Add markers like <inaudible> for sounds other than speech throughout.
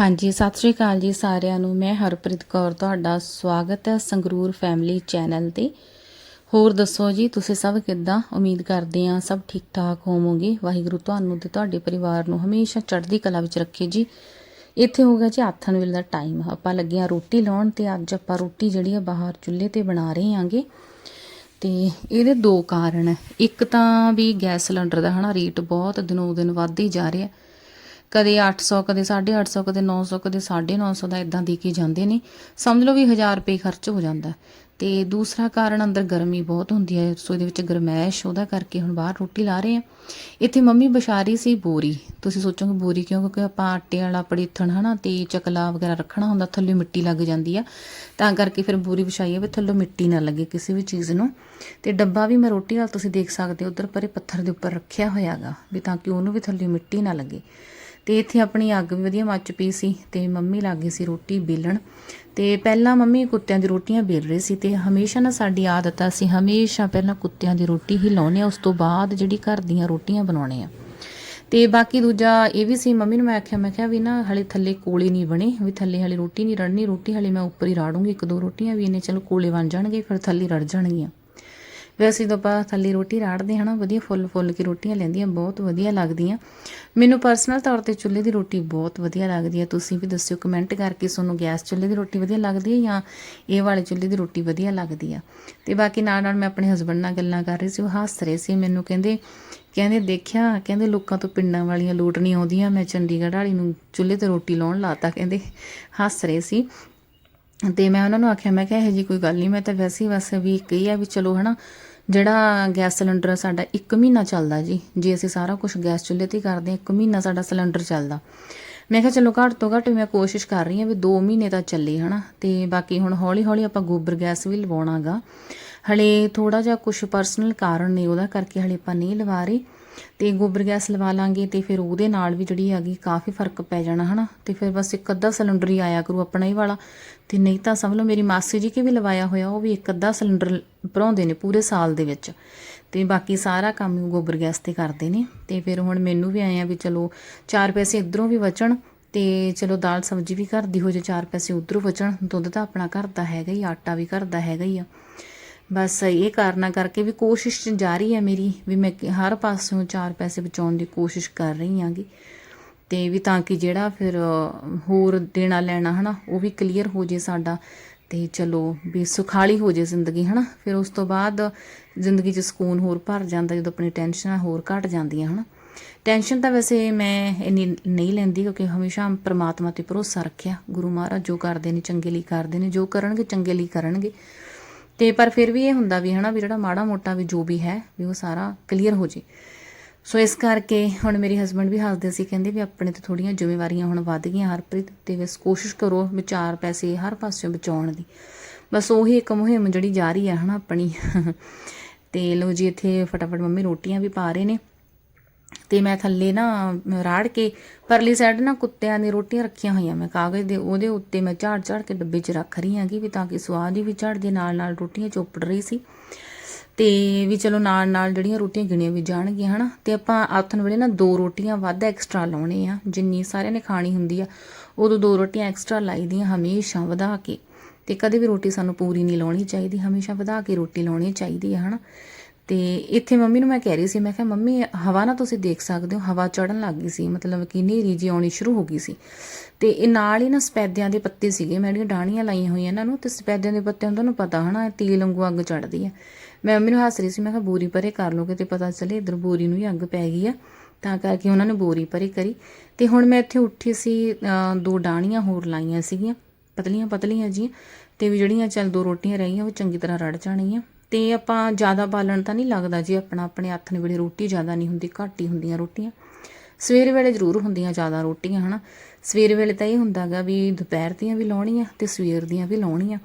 ਹਾਂਜੀ, ਸਤਿ ਸ਼੍ਰੀ ਅਕਾਲ ਜੀ ਸਾਰਿਆਂ ਨੂੰ। ਮੈਂ ਹਰਪ੍ਰੀਤ ਕੌਰ, ਤੁਹਾਡਾ ਸਵਾਗਤ ਹੈ ਸੰਗਰੂਰ ਫੈਮਿਲੀ ਚੈਨਲ ਤੇ। ਹੋਰ ਦੱਸੋ ਜੀ, ਤੁਸੀਂ ਸਭ ਕਿੱਦਾਂ? ਉਮੀਦ ਕਰਦੇ ਆ ਸਭ ਠੀਕ ਠਾਕ ਹੋਵੋਗੇ। ਵਾਹਿਗੁਰੂ ਤੁਹਾਨੂੰ ਤੇ ਤੁਹਾਡੇ ਪਰਿਵਾਰ ਨੂੰ ਹਮੇਸ਼ਾ ਚੜ੍ਹਦੀ ਕਲਾ ਵਿੱਚ ਰੱਖੇ ਜੀ। ਇੱਥੇ ਹੋ ਗਿਆ ਜੀ ਆਥਣ ਵੇਲੇ ਦਾ ਟਾਈਮ। ਆਪਾਂ ਲੱਗੇ ਆ ਰੋਟੀ ਲਾਉਣ ਤੇ ਅੱਜ ਆਪਾਂ ਰੋਟੀ ਜਿਹੜੀ ਆ ਬਾਹਰ ਚੁੱਲ੍ਹੇ ਤੇ ਬਣਾ ਰਹੇ ਆਂਗੇ ਤੇ ਇਹਦੇ ਦੋ ਕਾਰਨ। ਇੱਕ ਤਾਂ ਵੀ ਗੈਸ ਸਿਲੰਡਰ ਦਾ ਹਨਾ ਰੇਟ ਬਹੁਤ ਦਿਨੋਂ ਦਿਨ ਵੱਧਦੀ ਜਾ ਰਿਹਾ। ਕਦੇ 800 ਕਦੇ 850 ਕਦੇ 900 ਕਦੇ 950 ਦਾ ਇਦਾਂ ਦੇ ਕੇ ਜਾਂਦੇ ਨੇ। ਸਮਝ ਲਓ ਵੀ 1000 ਰੁਪਏ ਖਰਚ ਹੋ ਜਾਂਦਾ ਤੇ ਦੂਸਰਾ ਕਾਰਨ ਅੰਦਰ ਗਰਮੀ ਬਹੁਤ ਹੁੰਦੀ ਹੈ। ਰਸੋਈ ਦੇ ਵਿੱਚ ਗਰਮੈਸ਼, ਉਹਦਾ ਕਰਕੇ ਹੁਣ ਬਾਹਰ ਰੋਟੀ ਲਾ ਰਹੇ ਆ ਇੱਥੇ ਮੰਮੀ ਬਸ਼ਾਰੀ ਸੀ ਬੋਰੀ। ਤੁਸੀਂ ਸੋਚੋਗੇ ਬੋਰੀ ਕਿਉਂ? ਕਿਉਂਕਿ ਆਪਾਂ ਆਟੇ ਵਾਲਾ ਪੜੀਥਣ, ਹਨਾ, ਤੇ ਚਕਲਾ ਵਗੈਰਾ ਰੱਖਣਾ ਹੁੰਦਾ, ਥੱਲੇ ਮਿੱਟੀ ਲੱਗ ਜਾਂਦੀ ਆ। ਤਾਂ ਕਰਕੇ ਫਿਰ ਬੋਰੀ ਵਿਛਾਈ ਹੈ ਵੀ ਥੱਲੇ ਮਿੱਟੀ ਨਾ ਲੱਗੇ ਕਿਸੇ ਵੀ ਚੀਜ਼ ਨੂੰ। ਤੇ ਡੱਬਾ ਵੀ ਮੈਂ ਰੋਟੀ ਵਾਲਾ ਤੁਸੀਂ ਦੇਖ ਸਕਦੇ ਹੋ, ਉਧਰ ਪਰੇ ਪੱਥਰ ਦੇ ਉੱਪਰ ਰੱਖਿਆ ਹੋਇਆਗਾ, ਵੀ ਤਾਂ ਕਿ ਉਹਨੂੰ ਵੀ ਥੱਲੇ ਮਿੱਟੀ ਨਾ ਲੱਗੇ। ਤੇ ਇੱਥੇ ਆਪਣੀ ਅੱਗ ਵੀ ਵਧੀਆ ਮੱਚ ਪਈ ਸੀ ਤੇ ਮੰਮੀ ਲੱਗੀ ਸੀ ਰੋਟੀ ਬੇਲਣ। ਤੇ ਪਹਿਲਾਂ ਮੰਮੀ ਕੁੱਤਿਆਂ ਦੀ ਰੋਟੀਆਂ ਬੇਲ ਰਹੇ ਸੀ ਤੇ ਹਮੇਸ਼ਾ ਨਾ ਸਾਡੀ ਆਦਤ ਆ, ਅਸੀਂ ਹਮੇਸ਼ਾ ਪਹਿਲਾਂ ਕੁੱਤਿਆਂ ਦੀ ਰੋਟੀ ਹੀ ਲਾਉਨੇ ਆ, ਉਸ ਤੋਂ ਬਾਅਦ ਜਿਹੜੀ ਘਰ ਦੀਆਂ ਰੋਟੀਆਂ ਬਣਾਉਣੇ ਆ। ਤੇ ਬਾਕੀ ਦੂਜਾ ਇਹ ਵੀ ਸੀ, ਮੰਮੀ ਨੂੰ ਮੈਂ ਆਖਿਆ, ਮੈਂ ਕਿਹਾ ਵੀ ਨਾ ਹਲੇ ਥੱਲੇ ਕੋਲੇ ਨਹੀਂ ਬਣੇ, ਵੀ ਥੱਲੇ ਹਲੇ ਰੋਟੀ ਨਹੀਂ ਰੜਨੀ, ਰੋਟੀ ਹਲੇ ਮੈਂ ਉੱਪਰ ਹੀ ਰਾੜੂੰਗੀ, ਇੱਕ ਦੋ ਰੋਟੀਆਂ ਵੀ ਇਹਨੇ ਚਲੋ ਕੋਲੇ ਬਣ ਜਾਣਗੇ, ਫਿਰ ਥੱਲੇ ਰੜ ਜਾਣਗੀਆਂ। ਵੈਸੇ ਜਦੋਂ ਆਪਾਂ ਥੱਲੇ ਰੋਟੀ ਰਾੜਦੇ ਹਨਾ ਵਧੀਆ ਫੁੱਲ ਫੁੱਲ ਕੇ ਰੋਟੀਆਂ ਲੈਂਦੀਆਂ, ਬਹੁਤ ਵਧੀਆ ਲੱਗਦੀਆਂ। ਮੈਨੂੰ ਪਰਸਨਲ ਤੌਰ ਤੇ ਚੁੱਲ੍ਹੇ ਦੀ ਰੋਟੀ ਬਹੁਤ ਵਧੀਆ ਲੱਗਦੀ ਹੈ ਤੁਸੀਂ ਵੀ ਦੱਸਿਓ ਕਮੈਂਟ ਕਰਕੇ ਤੁਹਾਨੂੰ ਗੈਸ ਚੁੱਲ੍ਹੇ ਦੀ ਰੋਟੀ ਵਧੀਆ ਲੱਗਦੀ ਹੈ ਜਾਂ ਇਹ ਵਾਲੇ ਚੁੱਲ੍ਹੇ ਦੀ ਰੋਟੀ ਵਧੀਆ ਲੱਗਦੀ ਆ? ਤੇ ਬਾਕੀ ਨਾਲ ਨਾਲ ਮੈਂ ਆਪਣੇ ਹਸਬੰਡ ਨਾਲ ਗੱਲਾਂ ਕਰ ਰਹੀ ਸੀ, ਉਹ ਹੱਸ ਰਹੇ ਸੀ ਮੈਨੂੰ, ਕਹਿੰਦੇ ਕਹਿੰਦੇ ਦੇਖਿਆ, ਕਹਿੰਦੇ ਲੋਕਾਂ ਤੋਂ ਪਿੰਡਾਂ ਵਾਲੀਆਂ ਲੋਟ ਨਹੀਂ ਆਉਂਦੀਆਂ, ਮੈਂ ਚੰਡੀਗੜ੍ਹ ਵਾਲੀ ਨੂੰ ਚੁੱਲ੍ਹੇ ਤੇ ਰੋਟੀ ਲਾਉਣ ਲਾਤਾ, ਕਹਿੰਦੇ ਹੱਸ ਰਹੇ ਸੀ। ਤੇ ਮੈਂ ਉਹਨਾਂ ਨੂੰ ਆਖਿਆ, ਮੈਂ ਕਿਹਾ, ਇਹੋ ਜੀ ਕੋਈ ਗੱਲ ਨਹੀਂ, ਮੈਂ ਤਾਂ ਵੈਸੇ ਹੀ ਬਸ ਵੀ ਕਹੀ ਆ ਵੀ ਚਲੋ ਹਨਾ ਜਿਹੜਾ ਗੈਸ ਸਿਲੰਡਰ ਸਾਡਾ 1 ਮਹੀਨਾ ਚੱਲਦਾ ਜੀ। ਜੇ ਅਸੀਂ ਸਾਰਾ ਕੁਝ ਗੈਸ ਚੁੱਲ੍ਹੇ ਤੇ ਹੀ ਕਰਦੇ ਹਾਂ 1 ਮਹੀਨਾ ਸਾਡਾ ਸਿਲੰਡਰ ਚੱਲਦਾ। ਮੈਂ ਕਿਹਾ, ਚਲੋ ਘੱਟ ਤੋਂ ਘੱਟ ਮੈਂ ਕੋਸ਼ਿਸ਼ ਕਰ ਰਹੀ ਹਾਂ ਵੀ 2 ਮਹੀਨੇ ਤਾਂ ਚੱਲੇ, ਹਨਾ। ਤੇ ਬਾਕੀ ਹੁਣ ਹੌਲੀ ਹੌਲੀ ਆਪਾਂ ਗੋਬਰ ਗੈਸ ਵੀ ਲਵਾਉਣਾਗਾ। ਹਲੇ ਥੋੜਾ ਜਿਹਾ ਕੁਝ ਪਰਸਨਲ ਕਾਰਨ ਨੇ, ਉਹਦਾ ਕਰਕੇ ਹਲੇ ਆਪਾਂ ਨਹੀਂ ਲਵਾ ਰਹੇ। ਤੇ ਗੋਬਰ ਗੈਸ ਲਵਾ ਲਾਂਗੇ ਤੇ ਫਿਰ ਉਹਦੇ ਨਾਲ ਵੀ ਜਿਹੜੀ ਹੈਗੀ ਕਾਫੀ ਫ਼ਰਕ ਪੈ ਜਾਣਾ, ਹਨਾ? ਤੇ ਫਿਰ ਬਸ ਇੱਕ ਅੱਧਾ ਸਿਲੰਡਰ ਹੀ ਆਇਆ ਕਰੂ ਆਪਣਾ ਹੀ ਵਾਲਾ। ਤੇ ਨਹੀਂ ਤਾਂ ਸਮਝ ਲਓ ਮੇਰੀ ਮਾਸੀ ਜੀ ਕੇ ਵੀ ਲਵਾਇਆ ਹੋਇਆ, ਉਹ ਵੀ ਇੱਕ ਅੱਧਾ ਸਿਲੰਡਰ ਭਰਾਉਂਦੇ ਨੇ ਪੂਰੇ ਸਾਲ ਦੇ ਵਿੱਚ। ਤੇ ਬਾਕੀ ਸਾਰਾ ਕੰਮ ਗੋਬਰ ਗੈਸ ਤੇ ਕਰਦੇ ਨੇ। ਤੇ ਫਿਰ ਹੁਣ ਮੈਨੂੰ ਵੀ ਆਏ ਆ ਵੀ ਚਲੋ ਚਾਰ ਪੈਸੇ ਇਧਰੋਂ ਵੀ ਬਚਣ ਤੇ ਚਲੋ ਦਾਲ ਸਬਜ਼ੀ ਵੀ ਘਰ ਦੀ ਹੋ ਜੇ ਚਾਰ ਪੈਸੇ ਉਧਰੋਂ ਬਚਣ, ਦੁੱਧ ਤਾਂ ਆਪਣਾ ਘਰ ਦਾ ਹੈਗਾ ਹੀ ਆਟਾ ਵੀ ਘਰ ਦਾ ਹੈਗਾ ਹੀ ਆ। ਬਸ ਇਹ ਕਾਰਨਾ ਕਰਕੇ ਵੀ ਕੋਸ਼ਿਸ਼ ਜਾਰੀ ਹੈ ਮੇਰੀ, ਵੀ ਮੈਂ ਹਰ ਪਾਸਿਓਂ ਚਾਰ ਪੈਸੇ ਬਚਾਉਣ ਦੀ ਕੋਸ਼ਿਸ਼ ਕਰ ਰਹੀ ਹਾਂਗੀ। ਤੇ ਵੀ ਤਾਂ ਕਿ ਜਿਹੜਾ ਫਿਰ ਹੋਰ ਦੇਣਾ ਲੈਣਾ ਹਨਾ, ਉਹ ਵੀ ਕਲੀਅਰ ਹੋ ਜੇ ਸਾਡਾ। ਤੇ ਚਲੋ, ਵੀ ਸੁਖਾਲੀ ਹੋ ਜੇ ਜ਼ਿੰਦਗੀ ਹਨਾ। ਫਿਰ ਉਸ ਤੋਂ ਬਾਅਦ ਜ਼ਿੰਦਗੀ 'ਚ ਸਕੂਨ ਹੋਰ ਭਰ ਜਾਂਦਾ, ਜਦੋਂ ਆਪਣੀ ਟੈਨਸ਼ਨਾਂ ਹੋਰ ਘਟ ਜਾਂਦੀਆਂ ਹਨਾ। ਟੈਨਸ਼ਨ ਤਾਂ ਵੈਸੇ ਮੈਂ ਇੰਨੀ ਨਹੀਂ ਲੈਂਦੀ, ਕਿਉਂਕਿ ਹਮੇਸ਼ਾ ਪ੍ਰਮਾਤਮਾ ਤੇ ਭਰੋਸਾ ਰੱਖਿਆ। ਗੁਰੂ ਮਹਾਰਾਜ ਜੋ ਕਰਦੇ ਨੇ, ਚੰਗੇ ਲਈ ਕਰਦੇ ਨੇ, ਜੋ ਕਰਨਗੇ, ਚੰਗੇ ਲਈ ਕਰਨਗੇ। ਤੇ ਪਰ ਫਿਰ ਵੀ ਇਹ ਹੁੰਦਾ ਵੀ ਹਨਾ ਵੀ ਜਿਹੜਾ ਮਾੜਾ ਮੋਟਾ ਵੀ ਜੋ ਵੀ ਹੈ, ਵੀ ਉਹ ਸਾਰਾ ਕਲੀਅਰ ਹੋ ਜੇ। ਸੋ ਇਸ ਕਰਕੇ ਹੁਣ ਮੇਰੇ ਹਸਬੰਡ ਵੀ ਹੱਸਦੇ ਸੀ, ਕਹਿੰਦੇ ਵੀ ਆਪਣੇ ਤੇ ਥੋੜੀਆਂ ਜ਼ਿੰਮੇਵਾਰੀਆਂ ਹੁਣ ਵੱਧ ਗਈਆਂ ਹਰਪ੍ਰੀਤ ਤੇ ਬਸ ਕੋਸ਼ਿਸ਼ ਕਰੋ ਵੀ ਚਾਰ ਪੈਸੇ ਹਰ ਪਾਸਿਓਂ ਬਚਾਉਣ ਦੀ। ਬਸ ਉਹੀ ਇੱਕ ਮੁਹਿੰਮ ਜਿਹੜੀ ਜਾਰੀ ਆ ਹਨਾ ਆਪਣੀ। <laughs> ਤੇ ਲੋ ਜੀ ਇੱਥੇ ਫਟਾਫਟ ਮੰਮੀ ਰੋਟੀਆਂ ਵੀ ਪਾ ਰਹੇ ਨੇ। ਤੇ ਮੈਂ ਥੱਲੇ ਨਾ ਰਾੜ ਕੇ ਪਰਲੀ ਸਾਈਡ ਨਾ ਕੁੱਤਿਆਂ ਦੀ ਰੋਟੀਆਂ ਰੱਖੀਆਂ ਹੋਈਆਂ ਮੈਂ ਕਾਗਜ਼ ਦੇ, ਉਹਦੇ ਉੱਤੇ ਮੈਂ ਝਾੜ ਝਾੜ ਕੇ ਡੱਬੇ 'ਚ ਰੱਖ ਰਹੀ ਹਾਂਗੀ ਵੀ ਤਾਂ ਕਿ ਸਵਾਦ ਹੀ ਵੀ ਝੜਦੇ ਨਾਲ ਨਾਲ ਰੋਟੀਆਂ ਚੋਪੜ ਰਹੀ ਸੀ। ਤੇ ਵੀ ਚਲੋ ਨਾਲ ਨਾਲ ਜਿਹੜੀਆਂ ਰੋਟੀਆਂ ਗਿਣੀਆਂ ਵੀ ਜਾਣਗੀਆਂ, ਹਨਾ? ਤੇ ਆਪਾਂ ਆਥਣ ਵੇਲੇ ਨਾ ਦੋ ਰੋਟੀਆਂ ਵੱਧ ਐਕਸਟਰਾ ਲਾਉਣੇ ਆ, ਜਿੰਨੀ ਸਾਰਿਆਂ ਨੇ ਖਾਣੀ ਹੁੰਦੀ ਆ, ਉਦੋਂ ਦੋ ਰੋਟੀਆਂ ਐਕਸਟਰਾ ਲਾਈਦੀਆਂ ਹਮੇਸ਼ਾ ਵਧਾ ਕੇ। ਤੇ ਕਦੇ ਵੀ ਰੋਟੀ ਸਾਨੂੰ ਪੂਰੀ ਨਹੀਂ ਲਾਉਣੀ ਚਾਹੀਦੀ, ਹਮੇਸ਼ਾ ਵਧਾ ਕੇ ਰੋਟੀ ਲਾਉਣੀ ਚਾਹੀਦੀ ਹੈ ਹਨਾ? ਤੇ ਇੱਥੇ ਮੰਮੀ ਨੂੰ ਮੈਂ ਕਹਿ ਰਹੀ ਸੀ, ਮੈਂ ਕਿਹਾ, ਮੰਮੀ, ਹਵਾ ਨਾ ਤੁਸੀਂ ਦੇਖ ਸਕਦੇ ਹੋ, ਹਵਾ ਚੜਨ ਲੱਗ ਗਈ ਸੀ, ਮਤਲਬ ਕਿ ਹਨੇਰੀ ਜੀ ਆਉਣੀ ਸ਼ੁਰੂ ਹੋ ਗਈ ਸੀ। ਤੇ ਇਹ ਨਾਲ ਹੀ ਨਾ ਸਪੈਦਿਆਂ ਦੇ ਪੱਤੇ ਸੀਗੇ, ਮੈਂ ਜਿਹੜੀਆਂ ਡਾਣੀਆਂ ਲਾਈਆਂ ਹੋਈਆਂ ਇਹਨਾਂ ਨੂੰ, ਤੇ ਸਪੈਦਿਆਂ ਦੇ ਪੱਤਿਆਂ ਨੂੰ ਤੁਹਾਨੂੰ ਪਤਾ ਹਨਾ ਇਹ ਤੇਲ ਵਾਂਗੂ ਅੱਗ ਚੜਦੀ ਆ। ਮੈਂ ਮੰਮੀ ਨੂੰ ਹੱਸ ਰਹੀ ਸੀ, ਮੈਂ ਕਿਹਾ, ਬੋਰੀ ਪਰੇ ਕਰ ਲੋਗੇ ਤੇ ਪਤਾ ਚੱਲੇ ਇਧਰ ਬੋਰੀ ਨੂੰ ਹੀ ਅੱਗ ਪੈ ਗਈ ਆ। ਤਾਂ ਕਰਕੇ ਉਹਨਾਂ ਨੇ ਬੋਰੀ ਪਰੇ ਕਰੀ। ਤੇ ਹੁਣ ਮੈਂ ਇੱਥੇ ਉੱਠੀ ਸੀ ਦੋ ਡਾਣੀਆਂ ਹੋਰ ਲਾਈਆਂ ਸੀਗੀਆਂ ਪਤਲੀਆਂ ਪਤਲੀਆਂ ਜੀ ਤੇ ਵੀ ਜਿਹੜੀਆਂ ਚੱਲ ਦੋ ਰੋਟੀਆਂ ਰਹੀਆਂ ਉਹ ਚੰਗੀ ਤਰ੍ਹਾਂ ਰੜ ਜਾਣਗੀਆਂ। ਤੇ ਆਪਾਂ ਜ਼ਿਆਦਾ ਬਾਲਣ ਤਾਂ ਨਹੀਂ ਲੱਗਦਾ ਜੀ, ਆਪਣਾ ਆਪਣੇ ਹੱਥ ਨੇ ਵੇਲੇ ਰੋਟੀ ਜ਼ਿਆਦਾ ਨਹੀਂ ਹੁੰਦੀ, ਘੱਟ ਹੀ ਹੁੰਦੀਆਂ ਰੋਟੀਆਂ। ਸਵੇਰ ਵੇਲੇ ਜ਼ਰੂਰ ਹੁੰਦੀਆਂ ਜ਼ਿਆਦਾ ਰੋਟੀਆਂ, ਹਨਾ। ਸਵੇਰ ਵੇਲੇ ਤਾਂ ਇਹ ਹੁੰਦਾਗਾ ਵੀ ਦੁਪਹਿਰ ਦੀਆਂ ਵੀ ਲਾਉਣੀਆਂ ਤੇ ਸਵੇਰ ਦੀਆਂ ਵੀ ਲਾਉਣੀਆਂ।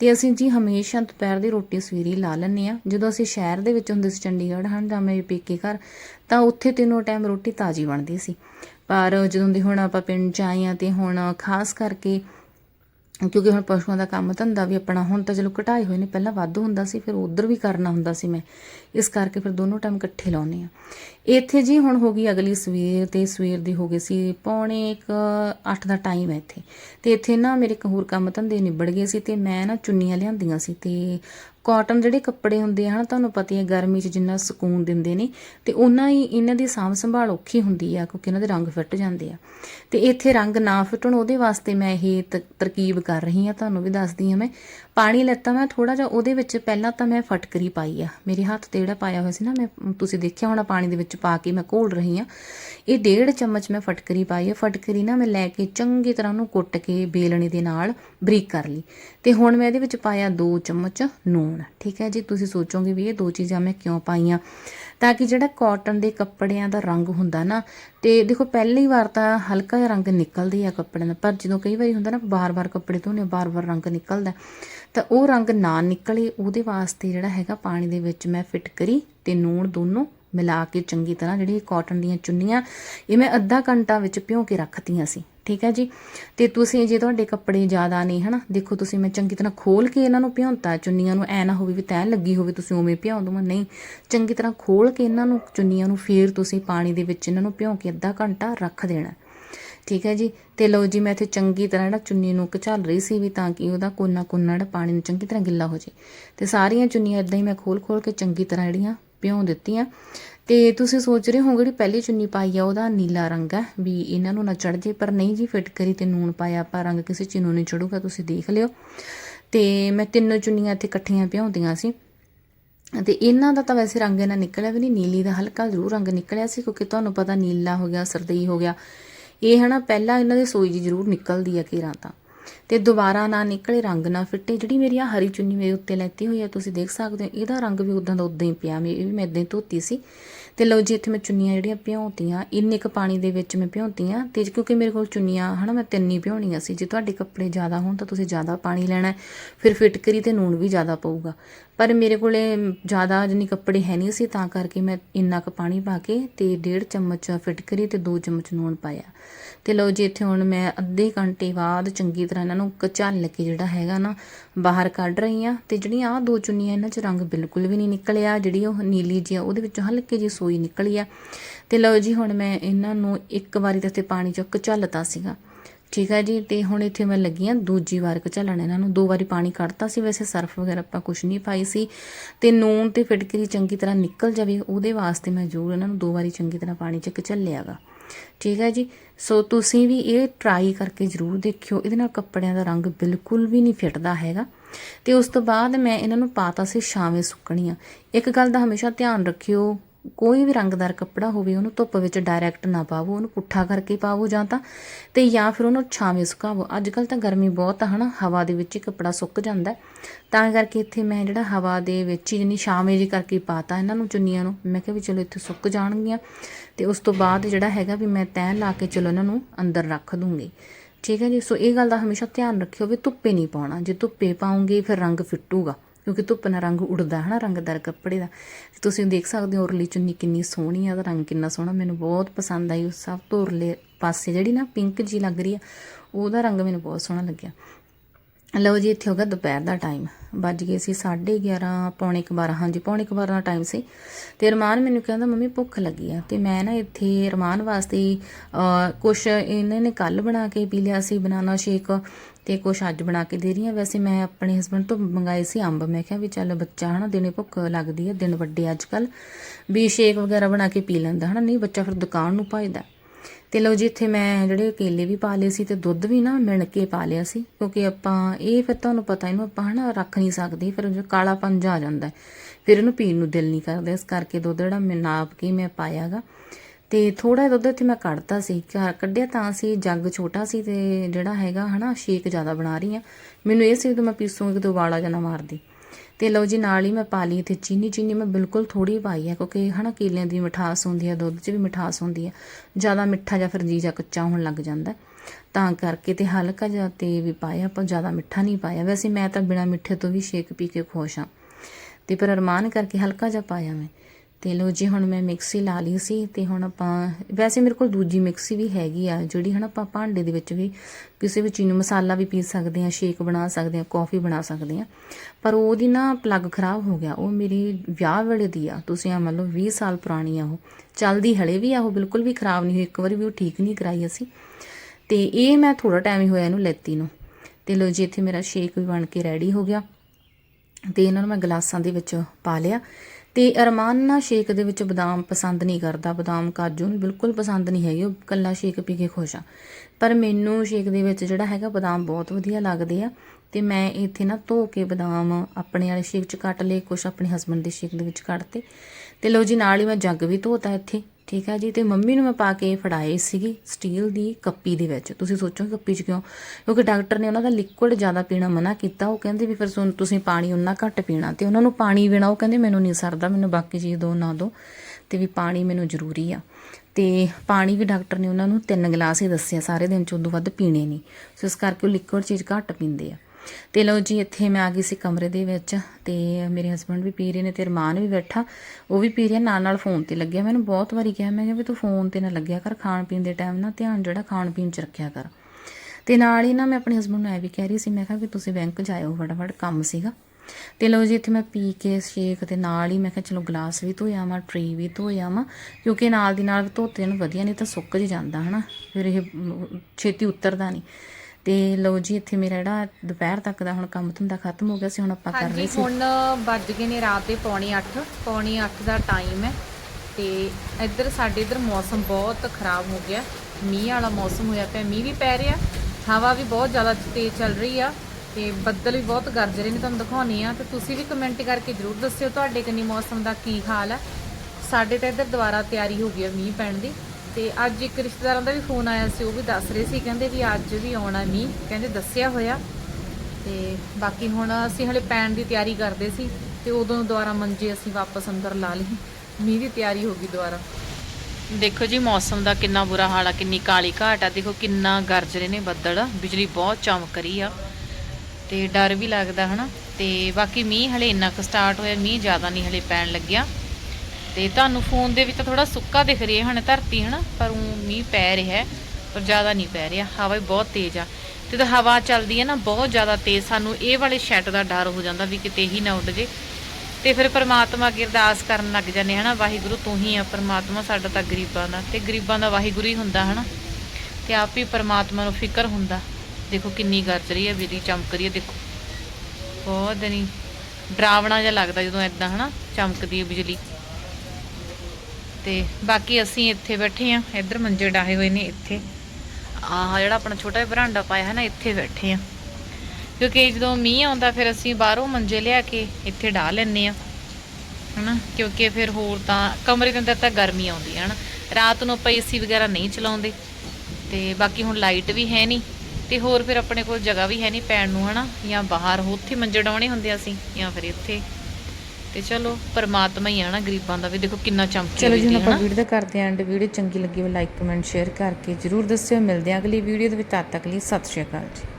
ਤੇ ਅਸੀਂ ਜੀ ਹਮੇਸ਼ਾ ਦੁਪਹਿਰ ਦੀ ਰੋਟੀ ਸਵੇਰੇ ਹੀ ਲਾ ਲੈਂਦੇ ਆ ਜਦੋਂ ਅਸੀਂ ਸ਼ਹਿਰ ਦੇ ਵਿੱਚ ਹੁੰਦੇ ਸੀ, ਚੰਡੀਗੜ੍ਹ, ਹਨ, ਜਾਂ ਮੇਰੇ ਪੇਕੇ ਘਰ, ਤਾਂ ਉੱਥੇ ਤਿੰਨੋਂ ਟਾਈਮ ਰੋਟੀ ਤਾਜ਼ੀ ਬਣਦੀ ਸੀ। ਪਰ ਜਦੋਂ ਦੀ ਹੁਣ ਆਪਾਂ ਪਿੰਡ ਚ ਆਏ ਆ ਤੇ ਹੁਣ ਖਾਸ ਕਰਕੇ ਕਿਉਂਕਿ ਹੁਣ ਪਸ਼ੂਆਂ ਦਾ ਕੰਮ ਧੰਦਾ ਵੀ ਆਪਣਾ, ਹੁਣ ਤਾਂ ਚਲੋ ਘਟਾਏ ਹੋਏ ਨੇ, ਪਹਿਲਾਂ ਵਾਧੂ ਹੁੰਦਾ ਸੀ, ਫਿਰ ਉਧਰ ਵੀ ਕਰਨਾ ਹੁੰਦਾ ਸੀ ਮੈਂ। ਇਸ ਕਰਕੇ ਫਿਰ ਦੋਨੋਂ ਟਾਈਮ ਇਕੱਠੇ ਲਾਉਨੇ ਆ ਇੱਥੇ ਜੀ ਹੁਣ ਹੋ ਗਈ ਅਗਲੀ ਸਵੇਰ, ਤੇ ਸਵੇਰ ਦੀ ਹੋ ਗਈ ਸੀ, ਪੌਣੇ 8 ਦਾ ਟਾਈਮ ਹੈ ਇੱਥੇ। ਤੇ ਇੱਥੇ ਨਾ ਮੇਰੇ ਇੱਕ ਹੋਰ ਕੰਮ ਧੰਦੇ ਨਿਬੜ ਗਏ ਸੀ, ਤੇ ਮੈਂ ਨਾ ਚੁੰਨੀਆਂ ਲਿਆਂਦੀਆਂ ਸੀ, ਤੇ ਕਾਟਨ ਜਿਹੜੇ ਕੱਪੜੇ ਹੁੰਦੇ ਆ ਹਨਾ ਤੁਹਾਨੂੰ ਪਤਾ ਹੀ ਹੈ ਗਰਮੀ 'ਚ ਜਿੰਨਾ ਸਕੂਨ ਦਿੰਦੇ ਨੇ, ਤੇ ਉਹਨਾਂ ਹੀ ਇਹਨਾਂ ਦੀ ਸਾਂਭ ਸੰਭਾਲ ਔਖੀ ਹੁੰਦੀ ਆ, ਕਿਉਂਕਿ ਇਹਨਾਂ ਦੇ ਰੰਗ ਫਿੱਟ ਜਾਂਦੇ ਆ। ਤੇ ਇੱਥੇ ਰੰਗ ਨਾ ਫਿੱਟਣ ਉਹਦੇ ਵਾਸਤੇ ਮੈਂ ਇਹ ਤਰਕੀਬ ਕਰ ਰਹੀ ਆ, ਤੁਹਾਨੂੰ ਵੀ ਦੱਸਦੀ ਆ ਮੈਂ। ਪਾਣੀ ਲੈਤਾ ਮੈਂ ਥੋੜਾ ਜਿਹਾ, ਉਹਦੇ ਵਿੱਚ ਪਹਿਲਾਂ ਤਾਂ ਮੈਂ ਫਟਕਰੀ ਪਾਈ ਆ। ਮੇਰੇ ਹੱਥ ਤੇ ਜਿਹੜਾ ਪਾਇਆ ਹੋਇਆ ਸੀ ਨਾ, ਮੈਂ ਤੁਸੀਂ ਦੇਖਿਆ ਹੋਣਾ ਪਾਣੀ ਦੇ ਵਿੱਚ ਪਾ ਕੇ ਮੈਂ ਘੋਲ ਰਹੀ ਆ। ਇਹ ਡੇਢ ਚਮਚ ਮੈਂ ਫਟਕਰੀ ਪਾਈ ਆ। ਫਟਕਰੀ ਨਾ ਮੈਂ ਲੈ ਕੇ ਚੰਗੀ ਤਰ੍ਹਾਂ ਉਹਨੂੰ ਕੁੱਟ ਕੇ ਬੇਲਣੇ ਦੇ ਨਾਲ ਬਰੀਕ ਕਰ ਲਈ। ਤੇ ਹੁਣ ਮੈਂ ਇਹਦੇ ਵਿੱਚ ਪਾਇਆ 2 ਚਮਚ ਨੂਣ। ਠੀਕ ਹੈ ਜੀ, ਤੁਸੀਂ ਸੋਚੋਗੇ ਵੀ ਇਹ ਦੋ ਚੀਜ਼ਾਂ ਮੈਂ ਕਿਉਂ ਪਾਈਆਂ? ਤਾਂ ਕਿ ਜਿਹੜਾ ਕਾਟਨ ਦੇ ਕੱਪੜਿਆਂ ਦਾ ਰੰਗ ਹੁੰਦਾ ਨਾ, ਤੇ ਦੇਖੋ ਪਹਿਲੀ ਵਾਰ ਤਾਂ ਹਲਕਾ ਜਿਹਾ ਰੰਗ ਨਿਕਲਦੀ ਆ ਕੱਪੜਿਆਂ ਦਾ, ਪਰ ਜਦੋਂ ਕਈ ਵਾਰੀ ਹੁੰਦਾ ਨਾ ਬਾਰ-ਬਾਰ ਕੱਪੜੇ ਧੋਨੇ ਬਾਰ-ਬਾਰ ਰੰਗ ਨਿਕਲਦਾ, ਤਾਂ ਉਹ ਰੰਗ ਨਾ ਨਿਕਲੇ, ਉਹਦੇ ਵਾਸਤੇ ਜਿਹੜਾ ਹੈਗਾ ਪਾਣੀ ਦੇ ਵਿੱਚ ਮੈਂ ਫਿਟਕਰੀ ਤੇ ਨੂਣ ਦੋਨੋਂ ਮਿਲਾ ਕੇ ਚੰਗੀ ਤਰ੍ਹਾਂ ਜਿਹੜੀ ਕਾਟਨ ਦੀਆਂ ਚੁੰਨੀਆਂ, ਇਹ ਮੈਂ ਅੱਧਾ ਘੰਟਾ ਵਿੱਚ ਭਿਓ ਕੇ ਰੱਖਤੀਆਂ ਸੀ। ਠੀਕ ਹੈ ਜੀ? ਤੇ ਤੁਸੀਂ ਜੇ ਤੁਹਾਡੇ ਕੱਪੜੇ ਜ਼ਿਆਦਾ ਨੇ, ਹਨਾ? ਦੇਖੋ ਤੁਸੀਂ ਮੈਂ ਚੰਗੀ ਤਰ੍ਹਾਂ ਖੋਲ ਕੇ ਇਹਨਾਂ ਨੂੰ ਭਿਉਂਤਾ ਚੁੰਨੀਆਂ ਨੂੰ ਐ ਨਾ ਹੋਵੇ ਵੀ ਤੈਅ ਲੱਗੀ ਹੋਵੇ, ਤੁਸੀਂ ਉਵੇਂ ਭਿਉਂ ਦੋ ਨਹੀਂ, ਚੰਗੀ ਤਰ੍ਹਾਂ ਖੋਲ ਕੇ ਇਹਨਾਂ ਨੂੰ, ਚੁੰਨੀਆਂ ਨੂੰ ਫੇਰ ਤੁਸੀਂ ਪਾਣੀ ਦੇ ਵਿੱਚ ਇਹਨਾਂ ਨੂੰ ਭਿਉਂ ਕੇ ਅੱਧਾ ਘੰਟਾ ਰੱਖ ਦੇਣਾ। ਠੀਕ ਹੈ ਜੀ? ਤੇ ਲਓ ਜੀ, ਮੈਂ ਇੱਥੇ ਚੰਗੀ ਤਰ੍ਹਾਂ ਜਿਹੜਾ ਚੁੰਨੀ ਨੂੰ ਕਚਲ ਰਹੀ ਸੀ ਵੀ ਤਾਂ ਕਿ ਉਹਦਾ ਕੋਨਾ ਕੋਨਾ ਜਿਹੜਾ ਪਾਣੀ ਨੂੰ ਚੰਗੀ ਤਰ੍ਹਾਂ ਗਿੱਲਾ ਹੋ ਜੇ ਤੇ ਸਾਰੀਆਂ ਚੁੰਨੀਆਂ ਇਦਾਂ ਹੀ ਮੈਂ ਖੋਲ ਖੋਲ ਕੇ ਚੰਗੀ ਤਰ੍ਹਾਂ ਜਿਹੜੀਆਂ ਭਿਉਂ ਦਿੱਤੀਆਂ। ਤੇ ਤੁਸੀਂ ਸੋਚ ਰਹੇ ਹੋ ਜਿਹੜੀ ਪਹਿਲੀ ਚੁੰਨੀ ਪਾਈ ਆ, ਉਹਦਾ ਨੀਲਾ ਰੰਗ ਹੈ ਵੀ ਇਹਨਾਂ ਨੂੰ ਨਾ ਚੜ ਜੇ, ਪਰ ਨਹੀਂ ਜੀ, ਫਿਟ ਕਰੀ ਤੇ ਨੂਨ ਪਾਇਆ, ਆਪਾਂ ਰੰਗ ਕਿਸੇ ਚੀਨੂ ਨੂੰ ਨਹੀਂ ਚੜੂਗਾ ਤੁਸੀਂ ਦੇਖ ਲਿਓ। ਤੇ ਮੈਂ ਤਿੰਨ ਚੁੰਨੀਆਂ ਇੱਥੇ ਇਕੱਠੀਆਂ ਭਿਉਂਦੀਆਂ ਸੀ। ਤੇ ਇਹਨਾਂ ਦਾ ਤਾਂ ਵੈਸੇ ਰੰਗ ਇਹਨਾਂ ਨਿਕਲਿਆ ਵੀ ਨਹੀਂ, ਨੀਲੀ ਦਾ ਹਲਕਾ ਜ਼ਰੂਰ ਰੰਗ ਨਿਕਲਿਆ ਸੀ, ਕਿਉਂਕਿ ਤੁਹਾਨੂੰ ਪਤਾ ਨੀਲਾ ਹੋ ਗਿਆ, ਸਰਦਈ ਹੋ ਗਿਆ। ਇਹ ਹਨਾ, ਪਹਿਲਾਂ ਇਹਨਾਂ ਦੀ ਸੋਈ ਜੀ ਜ਼ਰੂਰ ਨਿਕਲਦੀ ਆ ਘੇਰਾਂ ਤਾਂ। ਤੇ ਦੁਬਾਰਾ ਨਾ ਨਿਕਲੇ ਰੰਗ, ਨਾ ਫਿੱਟੇ। ਜਿਹੜੀ ਮੇਰੀ ਆ ਹਰੀ ਚੁੰਨੀ ਮੇਰੇ ਉੱਤੇ ਲੈਤੀ ਹੋਈ ਆ, ਤੁਸੀਂ ਦੇਖ ਸਕਦੇ ਹੋ, ਇਹਦਾ ਰੰਗ ਵੀ ਉਦਾਂ ਦਾ ਉਦਾਂ ਹੀ ਪਿਆ। ਮੈਂ ਇਹ ਵੀ ਮੈਂ ਇਦਾਂ ਹੀ ਧੋਤੀ ਸੀ। ਤੇ ਲਓ ਜੀ, ਇੱਥੇ ਮੈਂ ਚੁੰਨੀਆਂ ਜਿਹੜੀਆਂ ਭਿਉਂਤੀਆਂ, ਇੰਨੇ ਕ ਪਾਣੀ ਦੇ ਵਿੱਚ ਮੈਂ ਭਿਉਂਤੀਆਂ। ਤੇ ਕਿਉਂਕਿ ਮੇਰੇ ਕੋਲ ਚੁੰਨੀਆਂ, ਹਨਾ, ਮੈਂ ਤਿੰਨ ਹੀ ਭਿਉਣੀਆਂ ਸੀ। ਜੇ ਤੁਹਾਡੇ ਕੱਪੜੇ ਜ਼ਿਆਦਾ ਹੋਣ ਤਾਂ ਤੁਸੀਂ ਜ਼ਿਆਦਾ ਪਾਣੀ ਲੈਣਾ ਫਿਰ ਫਿਟਕਰੀ ਤੇ ਨੂਣ ਵੀ ਜ਼ਿਆਦਾ ਪਊਗਾ। ਪਰ ਮੇਰੇ ਕੋਲੇ ਜ਼ਿਆਦਾ ਜਿੰਨੀ ਕੱਪੜੇ ਹੈ ਨਹੀਂ ਸੀ, ਤਾਂ ਕਰਕੇ ਮੈਂ ਇੰਨਾ ਕੁ ਪਾਣੀ ਪਾ ਕੇ ਤੇ ਡੇਢ ਚਮਚ ਫਿਟਕਰੀ ਤੇ 2 ਚਮਚ ਨੂਣ ਪਾਇਆ। ਤੇ ਲਓ ਜੀ, ਇੱਥੇ ਹੁਣ ਮੈਂ ਅੱਧੇ ਘੰਟੇ ਬਾਅਦ ਚੰਗੀ ਤਰ੍ਹਾਂ ਇਹਨਾਂ ਨੂੰ ਕਚਲ ਕੇ ਜਿਹੜਾ ਹੈਗਾ ਨਾ, ਬਾਹਰ ਕੱਢ ਰਹੀ ਆ ਤੇ ਜਿਹੜੀਆਂ ਆਹ ਦੋ ਚੁੰਨੀਆਂ ਇਹਨਾਂ 'ਚ ਰੰਗ ਬਿਲਕੁਲ ਵੀ ਨਹੀਂ ਨਿਕਲਿਆ, ਜਿਹੜੀ ਉਹ ਨੀਲੀ ਜਿਹੀ ਆ, ਉਹਦੇ ਵਿੱਚੋਂ ਹਲਕੀ ਜਿਹੀ ਸੂਈ ਨਿਕਲੀ ਆ। ਤੇ ਲਓ ਜੀ, ਹੁਣ ਮੈਂ ਇਹਨਾਂ ਨੂੰ ਇੱਕ ਵਾਰੀ ਤਾਂ ਤੇ ਪਾਣੀ 'ਚੋਂ ਕਚਲਤਾ ਸੀਗਾ। ਠੀਕ ਹੈ ਜੀ, ਤੇ ਹੁਣ ਇੱਥੇ ਮੈਂ ਲੱਗੀ ਆ ਦੂਜੀ ਵਾਰ ਕਚਲਣ ਇਹਨਾਂ ਨੂੰ। ਦੋ ਵਾਰੀ ਪਾਣੀ ਕੱਢਤਾ ਸੀ, ਵੈਸੇ ਸਰਫ ਵਗੈਰਾ ਆਪਾਂ ਕੁਝ ਨਹੀਂ ਪਾਈ ਸੀ। ਤੇ ਨੂਨ ਤੇ ਫਿਟਕਰੀ ਚੰਗੀ ਤਰ੍ਹਾਂ ਨਿਕਲ ਜਾਵੇ, ਉਹਦੇ ਵਾਸਤੇ ਮੈਂ ਜ਼ਰੂਰ ਇਹਨਾਂ ਨੂੰ ਦੋ ਵਾਰੀ ਚੰਗੀ ਤਰ੍ਹਾਂ ਪਾਣੀ 'ਚ ਕਚਲਿਆਗਾ ਠੀਕ ਹੈ ਜੀ, ਸੋ ਤੁਸੀਂ ਵੀ ਇਹ ਟਰਾਈ ਕਰਕੇ ਜ਼ਰੂਰ ਦੇਖਿਓ, ਇਹਦੇ ਨਾਲ ਕੱਪੜਿਆਂ ਦਾ ਰੰਗ ਬਿਲਕੁਲ ਵੀ ਨਹੀਂ ਫਿਟਦਾ ਹੈਗਾ। ਤੇ ਉਸ ਤੋਂ ਬਾਅਦ ਮੈਂ ਇਹਨਾਂ ਨੂੰ ਪਾਤਾ ਸੀ ਛਾਵੇਂ ਸੁੱਕਣੀਆਂ। ਇੱਕ ਗੱਲ ਦਾ ਹਮੇਸ਼ਾ ਧਿਆਨ ਰੱਖਿਓ ਕੋਈ ਵੀ ਰੰਗਦਾਰ ਕੱਪੜਾ ਹੋਵੇ, ਉਹਨੂੰ ਧੁੱਪ ਵਿੱਚ ਡਾਇਰੈਕਟ ਨਾ ਪਾਵੋ, ਉਹਨੂੰ ਪੁੱਠਾ ਕਰਕੇ ਪਾਵੋ ਜਾਂ ਤਾਂ, ਤੇ ਜਾਂ ਫਿਰ ਉਹਨੂੰ ਛਾਵੇਂ ਸੁਕਾਵੋ। ਅੱਜ ਕੱਲ ਤਾਂ ਗਰਮੀ ਬਹੁਤ ਆ, ਹਨਾ? ਹਵਾ ਦੇ ਵਿੱਚ ਹੀ ਕੱਪੜਾ ਸੁੱਕ ਜਾਂਦਾ ਤਾਂ ਕਰਕੇ ਇੱਥੇ ਮੈਂ ਜਿਹੜਾ ਹਵਾ ਦੇ ਵਿੱਚ ਹੀ ਜਿੰਨੀ ਛਾਵੇਂ ਜੀ ਕਰਕੇ ਪਾਤਾ ਇਹਨਾਂ ਨੂੰ, ਚੁੰਨੀਆਂ ਨੂੰ, ਮੈਂ ਕਿਹਾ ਵੀ ਚਲੋ ਇੱਥੇ ਸੁੱਕ ਜਾਣਗੀਆਂ। ਤੇ ਉਸ ਤੋਂ ਬਾਅਦ ਜਿਹੜਾ ਹੈਗਾ ਵੀ ਮੈਂ ਤੈਅ ਲਾ ਕੇ ਚਲੋ ਇਹਨਾਂ ਨੂੰ ਅੰਦਰ ਰੱਖ ਦੂੰਗੀ। ਠੀਕ ਹੈ ਜੀ? ਸੋ ਇਹ ਗੱਲ ਦਾ ਹਮੇਸ਼ਾ ਧਿਆਨ ਰੱਖਿਓ ਵੀ ਧੁੱਪੇ ਨਹੀਂ ਪਾਉਣਾ। ਜੇ ਧੁੱਪੇ ਪਾਉਂਗੇ, ਫਿਰ ਰੰਗ ਫਿੱਟੂਗਾ। ਕਿਉਂਕਿ ਧੁੱਪ ਨਾਲ ਰੰਗ ਉੜਦਾ ਹੈ ਨਾ ਰੰਗਦਾਰ ਕੱਪੜੇ ਦਾ। ਤੁਸੀਂ ਦੇਖ ਸਕਦੇ ਹੋ ਉਰਲੀ ਚੁੰਨੀ ਕਿੰਨੀ ਸੋਹਣੀ ਆ, ਉਹਦਾ ਰੰਗ ਕਿੰਨਾ ਸੋਹਣਾ। ਮੈਨੂੰ ਬਹੁਤ ਪਸੰਦ ਆਈ, ਉਹ ਸਭ ਤੋਂ ਉਰਲੇ ਪਾਸੇ ਜਿਹੜੀ ਨਾ ਪਿੰਕ ਜੀ ਲੱਗ ਰਹੀ ਆ, ਉਹਦਾ ਰੰਗ ਮੈਨੂੰ ਬਹੁਤ ਸੋਹਣਾ ਲੱਗਿਆ। ਲਓ ਜੀ ਇੱਥੇ ਹੋ ਗਿਆ ਦੁਪਹਿਰ ਦਾ ਟਾਈਮ ਵੱਜ ਗਏ ਸੀ 11:30 ਪੌਣੇ 12 ਹਾਂਜੀ ਪੌਣੇ 12 ਦਾ ਟਾਈਮ ਸੀ। ਤੇ ਰਮਾਨ ਮੈਨੂੰ ਕਹਿੰਦਾ ਮੰਮੀ ਭੁੱਖ ਲੱਗੀ ਆ। ਤੇ ਮੈਂ ਨਾ ਇੱਥੇ ਰਮਾਨ ਵਾਸਤੇ ਅ, ਕੁਛ ਇਹਨਾਂ ਨੇ ਕੱਲ ਬਣਾ ਕੇ ਪੀ ਲਿਆ ਸੀ ਬਨਾਨਾ ਸ਼ੇਕ ਤੇ ਕੁਛ ਅੱਜ ਬਣਾ ਕੇ ਦੇ ਰਹੀ ਆ। ਵੈਸੇ ਮੈਂ ਆਪਣੇ ਹਸਬੰਡ ਤੋਂ ਮੰਗਾਏ ਸੀ ਅੰਬ। ਮੈਂ ਕਿਹਾ ਵੀ ਚੱਲ ਬੱਚਾ ਹਨਾ ਦਿਨੇ ਭੁੱਖ ਲੱਗਦੀ ਆ ਦਿਨ ਵੱਡੇ ਅੱਜ ਕੱਲ ਵੀ ਸ਼ੇਕ ਵਗੈਰਾ ਬਣਾ ਕੇ ਪੀ ਲੈਂਦਾ ਹਨਾ ਨਹੀਂ ਬੱਚਾ ਫਿਰ ਦੁਕਾਨ ਨੂੰ ਭਜਦਾ। ਤੇ ਲਓ ਜੀ, ਇੱਥੇ ਮੈਂ ਜਿਹੜੇ ਕੇਲੇ ਵੀ ਪਾ ਲਏ ਸੀ ਤੇ ਦੁੱਧ ਵੀ ਨਾ ਮਿਣ ਕੇ ਪਾ ਲਿਆ ਸੀ, ਕਿਉਂਕਿ ਆਪਾਂ ਇਹ ਫਿਰ ਤੁਹਾਨੂੰ ਪਤਾ ਇਹਨੂੰ ਆਪਾਂ ਹਨਾ ਰੱਖ ਨਹੀਂ ਸਕਦੇ, ਫਿਰ ਜੋ ਕਾਲਾ ਪੰਜ ਆ ਜਾਂਦਾ ਫਿਰ ਇਹਨੂੰ ਪੀਣ ਨੂੰ ਦਿਲ ਨਹੀਂ ਕਰਦਾ, ਇਸ ਕਰਕੇ ਦੁੱਧ ਜਿਹੜਾ ਮੈਂ ਨਾਪ ਕੇ ਮੈਂ ਪਾਇਆਗਾ। ਤੇ ਥੋੜਾ ਦੁੱਧ ਇੱਥੇ ਮੈਂ ਕੱਢਤਾ ਸੀ, ਘਰ ਕੱਢਿਆ ਤਾਂ ਸੀ, ਜੱਗ ਛੋਟਾ ਸੀ ਤੇ ਜਿਹੜਾ ਹੈਗਾ ਹਨਾ, ਸ਼ੇਕ ਜ਼ਿਆਦਾ ਬਣਾ ਰਹੀ ਆ ਮੈਨੂੰ ਇਹ ਸੀ ਕਿ ਮੈਂ ਪੀਸੂਗੀ ਕਿ ਵਾਲਾ ਜਾਂ ਮਾਰਦੀ। ਤੇ ਲਓ ਜੀ, ਨਾਲ ਹੀ ਮੈਂ ਪਾ ਲਈ ਇੱਥੇ ਚੀਨੀ। ਚੀਨੀ ਮੈਂ ਬਿਲਕੁਲ ਥੋੜੀ ਪਾਈ ਹੈ ਕਿਉਂਕਿ ਹਨਾ ਕੇਲਿਆਂ ਦੀ ਮਿਠਾਸ ਹੁੰਦੀ ਹੈ ਦੁੱਧ 'ਚ ਵੀ ਮਿਠਾਸ ਹੁੰਦੀ ਹੈ ਜ਼ਿਆਦਾ ਮਿੱਠਾ ਜਾਂ ਫਿਰ ਜੀ ਜਾਂ ਕੱਚਾ ਹੋਣ ਲੱਗ ਜਾਂਦਾ ਤਾਂ ਕਰਕੇ ਤੇ ਹਲਕਾ ਜਿਹਾ ਤੇ ਵੀ ਪਾਇਆ, ਪਰ ਜ਼ਿਆਦਾ ਮਿੱਠਾ ਨਹੀਂ ਪਾਇਆ। ਵੈਸੇ ਮੈਂ ਤਾਂ ਬਿਨਾ ਮਿੱਠੇ ਤੋਂ ਵੀ ਸ਼ੇਕ ਪੀ ਕੇ ਖੁਸ਼ ਹਾਂ। ਤੇ ਪਰ ਅਰਮਾਨ ਕਰਕੇ ਹਲਕਾ ਜਿਹਾ ਪਾਇਆ ਮੈਂ। ਤੇ ਲੋ ਜੀ, ਹੁਣ ਮੈਂ ਮਿਕਸੀ ਲਾ ਲਈ ਸੀ ਤੇ ਹੁਣ ਆਪਾਂ, ਵੈਸੇ ਮੇਰੇ ਕੋਲ ਦੂਜੀ ਮਿਕਸੀ ਵੀ ਹੈਗੀ ਆ, ਜਿਹੜੀ ਹਨਾ ਆਪਾਂ ਭਾਂਡੇ ਦੇ ਵਿੱਚ ਵੀ ਕਿਸੇ ਵੀ ਚੀਜ਼ ਨੂੰ ਮਸਾਲਾ ਵੀ ਪੀ ਸਕਦੇ ਆ, ਸ਼ੇਕ ਬਣਾ ਸਕਦੇ ਆ, ਕਾਫੀ ਬਣਾ ਸਕਦੇ ਆ। ਪਰ ਉਹਦੀ ਨਾ ਪਲੱਗ ਖਰਾਬ ਹੋ ਗਿਆ, ਉਹ ਮੇਰੀ ਵਿਆਹ ਵੇਲੇ ਦੀ ਆ, ਤੁਸੀਂ ਆ ਮੰਨ ਲਓ 20 ਸਾਲ ਪੁਰਾਣੀ ਆ ਉਹ। ਚੱਲਦੀ ਹਲੇ ਵੀ ਆ, ਉਹ ਬਿਲਕੁਲ ਵੀ ਖਰਾਬ ਨਹੀਂ ਹੋਈ, ਇੱਕ ਵਾਰੀ ਵੀ ਉਹ ਠੀਕ ਨਹੀਂ ਕਰਾਈ ਅਸੀਂ। ਤੇ ਇਹ ਮੈਂ ਥੋੜਾ ਟਾਈਮ ਹੀ ਹੋਇਆ ਇਹਨੂੰ ਲੈਤੀ ਨੂੰ। ਤੇ ਲੋ ਜੀ, ਇੱਥੇ ਮੇਰਾ ਸ਼ੇਕ ਵੀ ਬਣ ਕੇ ਰੈਡੀ ਹੋ ਗਿਆ। ਤੇ ਇਹਨਾਂ ਨੂੰ ਮੈਂ ਗਲਾਸਾਂ ਦੇ ਵਿੱਚ ਪਾ ਲਿਆ। ਤੇ ਅਰਮਾਨ ਨਾ ਸ਼ੇਕ ਦੇ ਵਿੱਚ ਬਦਾਮ ਪਸੰਦ ਨਹੀਂ ਕਰਦਾ। ਬਦਾਮ ਕਾਜੂ ਨੂੰ ਬਿਲਕੁਲ ਪਸੰਦ ਨਹੀਂ ਹੈਗੇ, ਉਹ ਕੱਲਾ ਸ਼ੇਕ ਪੀ ਕੇ ਖੁਸ਼ ਆ। ਪਰ ਮੈਨੂੰ ਸ਼ੇਕ ਦੇ ਵਿੱਚ ਜਿਹੜਾ ਹੈਗਾ ਬਦਾਮ ਬਹੁਤ ਵਧੀਆ ਲੱਗਦੇ ਆ ਤੇ ਮੈਂ ਇੱਥੇ ਨਾ ਧੋ ਕੇ ਬਦਾਮ ਆਪਣੇ ਵਾਲੇ ਸ਼ੇਕ ਚ ਕੱਟ ਲਏ, ਕੁਛ ਆਪਣੇ ਹਸਬੰਡ ਦੇ ਸ਼ੇਕ ਦੇ ਵਿੱਚ ਕੱਟਤੇ ਤੇ। ਲੋ ਜੀ, ਨਾਲ ਹੀ ਮੈਂ ਜੱਗ ਵੀ ਧੋਤਾ ਇੱਥੇ। ਠੀਕ ਹੈ ਜੀ, ਤੇ ਮੰਮੀ ਨੂੰ ਮੈਂ ਪਾ ਕੇ ਫੜਾਏ ਸੀਗੀ ਸਟੀਲ ਦੀ ਕੱਪੀ ਦੇ ਵਿੱਚ। ਤੁਸੀਂ ਸੋਚੋ ਕੱਪੀ 'ਚ ਕਿਉਂ? ਕਿਉਂਕਿ ਡਾਕਟਰ ਨੇ ਉਹਨਾਂ ਦਾ ਲਿਕੁਇਡ ਜ਼ਿਆਦਾ ਪੀਣਾ ਮਨਾ ਕੀਤਾ। ਉਹ ਕਹਿੰਦੇ ਵੀ ਫਿਰ ਸੁਣ, ਤੁਸੀਂ ਪਾਣੀ ਉਹਨਾਂ ਘੱਟ ਪੀਣਾ। ਤੇ ਉਹਨਾਂ ਨੂੰ ਪਾਣੀ ਪੀਣਾ ਉਹ ਕਹਿੰਦੇ ਮੈਨੂੰ ਨਹੀਂ ਸਰਦਾ, ਮੈਨੂੰ ਬਾਕੀ ਚੀਜ਼ ਦੋ, ਨਾ ਦੋ। ਤੇ ਵੀ ਪਾਣੀ ਮੈਨੂੰ ਜ਼ਰੂਰੀ ਆ। ਤੇ ਪਾਣੀ ਵੀ ਡਾਕਟਰ ਨੇ ਉਹਨਾਂ ਨੂੰ ਤਿੰਨ ਗਲਾਸ ਹੀ ਦੱਸਿਆ ਸਾਰੇ ਦਿਨ ਚ, ਉਦੋਂ ਵੱਧ ਪੀਣੇ ਨਹੀਂ। ਸੋ ਇਸ ਕਰਕੇ ਉਹ ਲਿਕੁਇਡ ਚੀਜ਼ ਘੱਟ ਪੀਂਦੇ ਆ। ਤੇ ਲਓ ਜੀ, ਇੱਥੇ ਮੈਂ ਆ ਗਈ ਸੀ ਕਮਰੇ ਦੇ ਵਿੱਚ ਤੇ ਮੇਰੇ ਹਸਬੰਡ ਵੀ ਪੀ ਰਹੇ ਨੇ ਤੇ ਰਮਾਨ ਵੀ ਬੈਠਾ। ਉਹ ਵੀ ਪੀ ਰਿਹਾ ਨਾਲ ਨਾਲ ਫੋਨ ਤੇ ਲੱਗਿਆ। ਮੈਨੂੰ ਬਹੁਤ ਵਾਰੀ ਕਿਹਾ, ਮੈਂ ਕਿਹਾ ਵੀ ਤੂੰ ਫੋਨ ਤੇ ਨਾ ਲੱਗਿਆ ਕਰ ਖਾਣ ਪੀਣ ਦੇ ਟਾਈਮ ਨਾ ਧਿਆਨ ਜਿਹੜਾ ਖਾਣ ਪੀਣ ਚ ਰੱਖਿਆ ਕਰ। ਤੇ ਨਾਲ ਹੀ ਨਾ ਮੈਂ ਆਪਣੇ ਹਸਬੰਡ ਨੂੰ ਐ ਵੀ ਕਹਿ ਰਹੀ ਸੀ, ਮੈਂ ਕਿਹਾ ਵੀ ਤੁਸੀਂ ਬੈਂਕ ਜਾਇਓ ਫਟਾਫਟ, ਕੰਮ ਸੀਗਾ। ਤੇ ਲਓ ਜੀ, ਇੱਥੇ ਮੈਂ ਪੀ ਕੇ ਸ਼ੇਕ ਤੇ ਨਾਲ ਹੀ ਮੈਂ ਕਿਹਾ, ਚਲੋ ਗਲਾਸ ਵੀ ਧੋ ਆਵਾਂ ਟਰੀ ਵੀ ਧੋ ਆਵਾਂ ਕਿਉਂਕਿ ਨਾਲ ਦੀ ਨਾਲ ਧੋਤੇ ਨੂੰ ਵਧੀਆ, ਨਹੀਂ ਤਾਂ ਸੁੱਕ ਜ ਜਾਂਦਾ, ਹਨਾ। ਫਿਰ ਇਹ ਛੇਤੀ ਉਤਰਦਾ ਨਹੀਂ। ਤੇ ਲਓ ਜੀ ਇੱਥੇ ਮੇਰਾ ਜਿਹੜਾ ਦੁਪਹਿਰ ਤੱਕ ਦਾ ਹੁਣ ਕੰਮ ਧੰਦਾ ਖਤਮ ਹੋ ਗਿਆ ਸੀ ਹੁਣ ਆਪਾਂ ਕਰ ਰਹੇ ਸੀ। ਹੁਣ ਵੱਜ ਗਏ ਨੇ ਰਾਤ ਦੇ ਪੌਣੇ 8 ਪੌਣੇ 8 ਦਾ ਟਾਈਮ ਹੈ ਤੇ ਇੱਧਰ ਸਾਡੇ ਇੱਧਰ ਮੌਸਮ ਬਹੁਤ ਖਰਾਬ ਹੋ ਗਿਆ। ਮੀਂਹ ਵਾਲਾ ਮੌਸਮ ਹੋਇਆ ਪਿਆ ਮੀਂਹ ਵੀ ਪੈ ਰਿਹਾ ਹਵਾ ਵੀ ਬਹੁਤ ਜ਼ਿਆਦਾ ਤੇਜ਼ ਚੱਲ ਰਹੀ ਆ ਤੇ ਬੱਦਲ ਵੀ ਬਹੁਤ ਗਰਜ ਰਹੇ ਨੇ ਤੁਹਾਨੂੰ ਦਿਖਾਉਣੀ ਆ ਤੇ ਤੁਸੀਂ ਵੀ ਕਮੈਂਟ ਕਰਕੇ ਜਰੂਰ ਦੱਸਿਓ ਤੁਹਾਡੇ ਕੰਨੀ ਮੌਸਮ ਦਾ ਕੀ ਹਾਲ ਹੈ ਸਾਡੇ ਤਾਂ ਇੱਧਰ ਦੁਬਾਰਾ ਤਿਆਰੀ ਹੋ ਗਈ ਆ ਮੀਂਹ ਪੈਣ ਦੀ। ਤੇ ਅੱਜ ਇੱਕ ਰਿਸ਼ਤੇਦਾਰਾਂ ਦਾ ਵੀ ਫੋਨ ਆਇਆ ਸੀ, ਉਹ ਵੀ ਦੱਸ ਰਹੇ ਸੀ, ਕਹਿੰਦੇ ਵੀ ਅੱਜ ਵੀ ਆਉਣਾ ਮੀਂਹ ਕਹਿੰਦੇ ਦੱਸਿਆ ਹੋਇਆ। ਤੇ ਬਾਕੀ ਹੁਣ ਅਸੀਂ ਹਲੇ ਪੈਣ ਦੀ ਤਿਆਰੀ ਕਰਦੇ ਸੀ ਤੇ ਉਦੋਂ ਦੁਬਾਰਾ ਮੰਜੇ ਅਸੀਂ ਵਾਪਸ ਅੰਦਰ ਲਾ ਲਈ ਮੀਂਹ ਦੀ ਤਿਆਰੀ ਹੋ ਗਈ ਦੁਬਾਰਾ। ਦੇਖੋ ਜੀ, ਮੌਸਮ ਦਾ ਕਿੰਨਾ ਬੁਰਾ ਹਾਲ ਆ, ਕਿੰਨੀ ਕਾਲੀ ਘਾਟ ਆ। ਦੇਖੋ ਕਿੰਨਾ ਗਰਜ ਰਹੇ ਨੇ ਬੱਦਲ, ਬਿਜਲੀ ਬਹੁਤ ਚਮਕ ਰਹੀ ਆ। ਤੇ ਡਰ ਵੀ ਲੱਗਦਾ, ਹਨਾ। ਤੇ ਬਾਕੀ ਮੀਂਹ ਹਲੇ ਇੰਨਾ ਕੁ ਸਟਾਰਟ ਹੋਇਆ, ਮੀਂਹ ਜ਼ਿਆਦਾ ਨਹੀਂ ਹਲੇ ਪੈਣ ਲੱਗਿਆ। ਤੇ ਤੁਹਾਨੂੰ ਫੋਨ ਦੇ ਵਿੱਚ ਤਾਂ ਥੋੜਾ ਸੁੱਕਾ ਦਿਖ ਰਹੀ ਹੈ ਹੁਣ ਧਰਤੀ, ਹਨਾ? ਪਰ ਉਹ ਮੀਂਹ ਪੈ ਰਿਹਾ ਹੈ, ਪਰ ਜ਼ਿਆਦਾ ਨਹੀਂ ਪੈ ਰਿਹਾ। ਹਵਾ ਵੀ ਬਹੁਤ ਤੇਜ਼ ਆ। ਤੇ ਜਦੋਂ ਹਵਾ ਚੱਲਦੀ ਹੈ ਨਾ, ਬਹੁਤ ਜ਼ਿਆਦਾ ਤੇਜ਼। ਸਾਨੂੰ ਇਹ ਵਾਲੇ ਸ਼ੈੱਡ ਦਾ ਡਰ ਹੋ ਜਾਂਦਾ ਵੀ ਕਿਤੇ ਹੀ ਨਾ ਉੱਡ ਜੇ। ਤੇ ਫਿਰ ਪ੍ਰਮਾਤਮਾ ਅੱਗੇ ਅਰਦਾਸ ਕਰਨ ਲੱਗ ਜਾਂਦੇ ਹਨਾ? ਵਾਹਿਗੁਰੂ, ਤੂੰ ਹੀ ਆ ਪ੍ਰਮਾਤਮਾ ਸਾਡਾ ਤਾਂ ਗਰੀਬਾਂ ਦਾ। ਤੇ ਗਰੀਬਾਂ ਦਾ ਵਾਹਿਗੁਰੂ ਹੀ ਹੁੰਦਾ, ਹਨਾ? ਤੇ ਆਪ ਹੀ ਪ੍ਰਮਾਤਮਾ ਨੂੰ ਫਿਕਰ ਹੁੰਦਾ। ਦੇਖੋ ਕਿੰਨੀ ਗਰਜ ਰਹੀ ਹੈ, ਬਿਜਲੀ ਚਮਕ ਰਹੀ ਹੈ, ਦੇਖੋ। ਬਹੁਤ ਨਹੀਂ ਡਰਾਵਣਾ ਜਿਹਾ ਲੱਗਦਾ ਜਦੋਂ ਐਦਾਂ ਹਨਾ? ਚਮਕਦੀ ਹੈ ਬਿਜਲੀ। ਤੇ ਬਾਕੀ ਅਸੀਂ ਇੱਥੇ ਬੈਠੇ ਆ ਇੱਧਰ ਮੰਜੇ ਡਾਹੇ ਹੋਏ ਨੇ ਇੱਥੇ। ਆਹ ਜਿਹੜਾ ਆਪਣਾ ਛੋਟਾ ਜਿਹਾ ਬਰਾਂਡਾ ਪਾਇਆ ਹੈ ਨਾ, ਇੱਥੇ ਬੈਠੇ ਆ ਕਿਉਂਕਿ ਜਦੋਂ ਮੀਂਹ ਆਉਂਦਾ, ਫਿਰ ਅਸੀਂ ਬਾਹਰੋਂ ਮੰਜੇ ਲਿਆ ਕੇ ਇੱਥੇ ਢਾ ਲੈਂਦੇ ਆ ਹਨਾ? ਕਿਉਂਕਿ ਫਿਰ ਹੋਰ ਤਾਂ ਕਮਰੇ ਦੇ ਅੰਦਰ ਤਾਂ ਗਰਮੀ ਆਉਂਦੀ ਹੈ, ਹਨਾ? ਰਾਤ ਨੂੰ ਆਪਾਂ ਏਸੀ ਵਗੈਰਾ ਨਹੀਂ ਚਲਾਉਂਦੇ। ਤੇ ਬਾਕੀ ਹੁਣ ਲਾਈਟ ਵੀ ਹੈ ਨਹੀਂ। ਤੇ ਹੋਰ ਫਿਰ ਆਪਣੇ ਕੋਲ ਜਗ੍ਹਾ ਵੀ ਹੈ ਨਹੀਂ ਪੈਣ ਨੂੰ, ਹਨਾ? ਜਾਂ ਬਾਹਰ ਉੱਥੇ ਮੰਜੇ ਡਾਉਣੇ ਹੁੰਦੇ ਅਸੀਂ, ਜਾਂ ਫਿਰ ਇੱਥੇ। ਤੇ ਚਲੋ ਪਰਮਾਤਮਾ ਹੀ ਆ ਨਾ ਗਰੀਬਾਂ ਦਾ ਵੀ। ਦੇਖੋ ਕਿੰਨਾ ਚਮਕੀ ਚਲੋ ਜੀ ਹੁਣ ਆਪਾਂ ਵੀਡੀਓ ਦਾ ਕਰਦੇ ਆਂ ਐਂਡ ਵੀਡੀਓ ਚੰਗੀ ਲੱਗੀ ਹੋਵੇ ਲਾਈਕ ਕਮੈਂਟ ਸ਼ੇਅਰ ਕਰਕੇ ਜਰੂਰ ਦੱਸਿਓ। ਮਿਲਦੇ ਆਂ ਅਗਲੀ ਵੀਡੀਓ ਦੇ ਵਿੱਚ। ਤਦ ਤੱਕ ਲਈ ਸਤਿ ਸ਼੍ਰੀ ਅਕਾਲ ਜੀ।